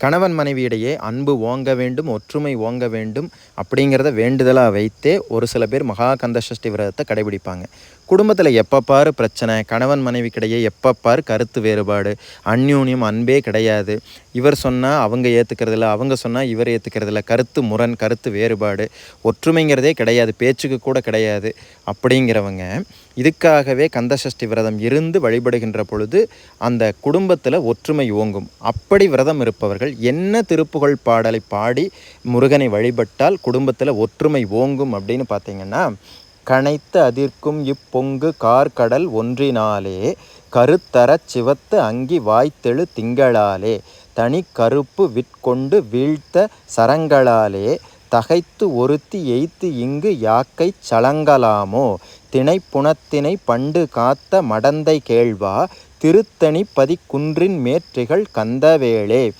கணவன் மனைவியிடையே அன்பு ஓங்க வேண்டும் ஒற்றுமை ஓங்க வேண்டும் அப்படிங்கிறத வேண்டுதலாக வைத்தே ஒரு சில பேர் மகா கந்த சஷ்டி விரதத்தை கடைபிடிப்பாங்க. குடும்பத்தில் எப்பப்பாரு பிரச்சனை கணவன் மனைவிக்கிடையே கிடையே பாரு கருத்து வேறுபாடு அந்யூன்யம் அன்பே கிடையாது. இவர் சொன்னால் அவங்க ஏற்றுக்கிறதில்ல அவங்க சொன்னால் இவர் ஏற்றுக்கிறதில்ல கருத்து முரண் கருத்து வேறுபாடு ஒற்றுமைங்கிறதே கிடையாது பேச்சுக்கு கூட கிடையாது அப்படிங்கிறவங்க இதுக்காகவே கந்தசஷ்டி விரதம் இருந்து வழிபடுகின்ற பொழுது அந்த குடும்பத்தில் ஒற்றுமை ஓங்கும். அப்படி விரதம் இருப்பவர்கள் என்ன திருப்புகழ் பாடலை பாடி முருகனை வழிபட்டால் குடும்பத்தில் ஒற்றுமை ஓங்கும் அப்படின்னு பார்த்தீங்கன்னா கனைத்த அதிர்க்கும் இப்பொங்கு கார்கடல் ஒன்றினாலே கருத்தரச் சிவத்து அங்கி வாய்த்தெழு திங்களாலே தனி கருப்பு விற்கொண்டு வீழ்த்த சரங்களாலே தகைத்து ஒருத்தி எய்த்து இங்கு யாக்கை சலங்கலாமோ? திணைப்புணத்தினை பண்டு காத்த மடந்தை கேள்வா? திருத்தணி பதிக்குன்றின் மேற்றிகள் கந்தவேளே.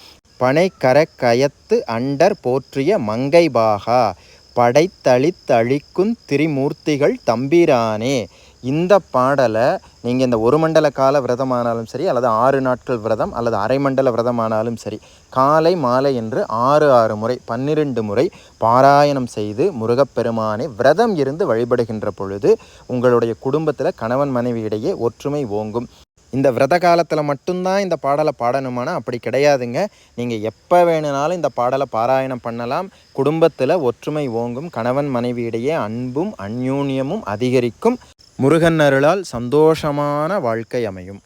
பனைக்கரக்கயத்து அண்டர் போற்றிய மங்கைபாகா படைத்தளித்தழிக்கும் திரிமூர்த்திகள் தம்பிரானே? இந்த பாடலை நீங்கள் இந்த ஒரு மண்டல கால விரதமானாலும் சரி அல்லது ஆறு நாட்கள் விரதம் அல்லது அரை மண்டல விரதமானாலும் சரி காலை மாலை என்று ஆறு ஆறு முறை பன்னிரண்டு முறை பாராயணம் செய்து முருகப்பெருமானை விரதம் இருந்து வழிபடுகின்ற பொழுது உங்களுடைய குடும்பத்தில் கணவன் மனைவியிடையே ஒற்றுமை ஓங்கும். இந்த விரத காலத்தில் மட்டும்தான் இந்த பாடலை பாடணுமானா? அப்படி கிடையாதுங்க. நீங்கள் எப்போ வேணுனாலும் இந்த பாடலை பாராயணம் பண்ணலாம். குடும்பத்தில் ஒற்றுமை ஓங்கும். கணவன் மனைவியிடையே அன்பும் அந்யூன்யமும் அதிகரிக்கும். முருகன் அருளால் சந்தோஷமான வாழ்க்கை அமையும்.